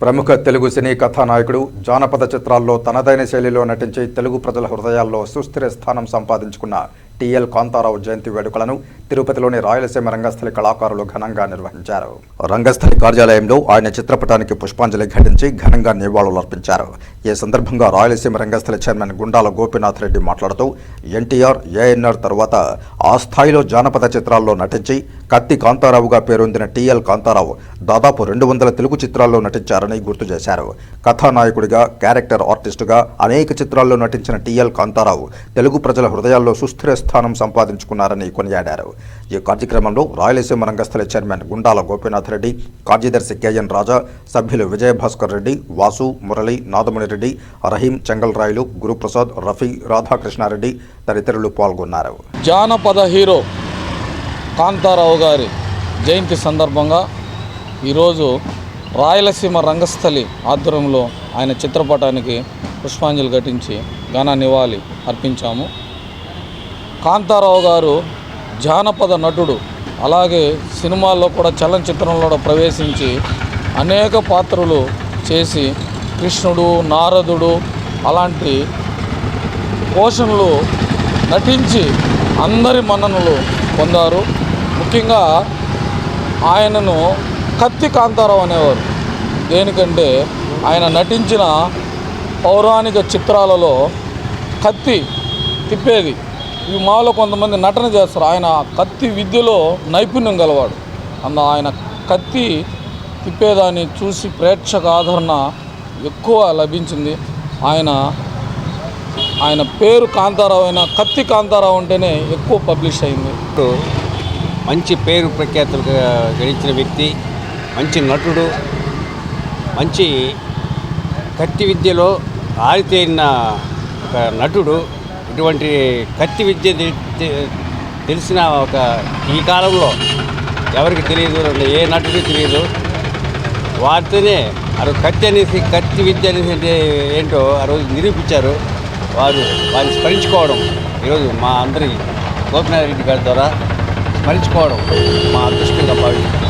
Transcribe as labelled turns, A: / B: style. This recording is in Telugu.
A: ప్రముఖ తెలుగు సినీ కథానాయకుడు జానపద చిత్రాల్లో తనదైన శైలిలో నటించి తెలుగు ప్రజల హృదయాల్లో సుస్థిర స్థానం సంపాదించుకున్న టిఎల్ కాంతారావు జయంతి వేడుకలను తిరుపతిలోని రాయలసీమ రంగస్థలి కళాకారులు ఘనంగా నిర్వహించారు. రంగస్థలి కార్యాలయంలో ఆయన చిత్రపటానికి పుష్పాంజలి ఘటించి ఘనంగా నివాళులర్పించారు. ఈ సందర్భంగా రాయలసీమ రంగస్థలి చైర్మన్ గుండాల గోపీనాథ్ రెడ్డి మాట్లాడుతూ ఎన్టీఆర్ ఏఎన్ఆర్ తరువాత ఆ స్థాయిలో జానపద చిత్రాల్లో నటించి కత్తి కాంతారావుగా పేరొందిన టిఎల్ కాంతారావు దాదాపు రెండు వందల తెలుగు చిత్రాల్లో నటించారని గుర్తు చేశారు. కథానాయకుడిగా క్యారెక్టర్ ఆర్టిస్టుగా అనేక చిత్రాల్లో నటించిన టిఎల్ కాంతారావు తెలుగు ప్రజల హృదయాల్లో సుస్థిర స్థానం సంపాదించుకున్నారని కొనియాడారు. ఈ కార్యక్రమంలో రాయలసీమ రంగస్థల చైర్మన్ గుండాల గోపీనాథ్ రెడ్డి కార్యదర్శి కేఎన్ రాజా సభ్యులు విజయభాస్కర్ రెడ్డి వాసు మురళి నాదముని రెడ్డి రహీం చెంగల్రాయులు గురుప్రసాద్ రఫీ రాధాకృష్ణారెడ్డి తదితరులు పాల్గొన్నారు.
B: జానపద హీరో కాంతారావు గారి జయంతి సందర్భంగా ఈరోజు రాయలసీమ రంగస్థలి ఆధ్వర్యంలో ఆయన చిత్రపటానికి పుష్పాంజలి ఘటించి ఘన నివాళి అర్పించాము. కాంతారావు గారు జానపద నటుడు. అలాగే సినిమాల్లో కూడా చలనచిత్రంలో ప్రవేశించి అనేక పాత్రలు చేసి కృష్ణుడు నారదుడు అలాంటి పోషణలు నటించి అందరి మన్ననలు పొందారు. ముఖ్యంగా ఆయనను కత్తి కాంతారావు అనేవారు. దేనికంటే ఆయన నటించిన పౌరాణిక చిత్రాలలో కత్తి తిప్పేది. ఇవి మాలో కొంతమంది నటన చేస్తారు. ఆయన కత్తి విద్యలో నైపుణ్యం గలవాడు. అన్న ఆయన కత్తి తిప్పేదాన్ని చూసి ప్రేక్షక ఆదరణ ఎక్కువ లభించింది. ఆయన ఆయన పేరు కాంతారావు అయినా కత్తి కాంతారావు అంటేనే ఎక్కువ పబ్లిష్ అయింది.
C: ఇప్పుడు మంచి పేరు ప్రఖ్యాతులు గడించిన వ్యక్తి మంచి నటుడు మంచి కత్తి విద్యలో ఆరితేరిన ఒక నటుడు ఇటువంటి కత్తి విద్య తెలిసిన ఒక ఈ కాలంలో ఎవరికి తెలియదు ఏ నటుడికి తెలియదు. వారితోనే ఆ రోజు కత్తి అనేసి కత్తి విద్య అనేసి అంటే ఏంటో ఆ రోజు నిరూపించారు. వారు వారిని స్మరించుకోవడం ఈరోజు మా అందరి గోపినాథ్ రెడ్డి గారి ద్వారా స్మరించుకోవడం మా అదృష్టంగా భావిస్తున్నాం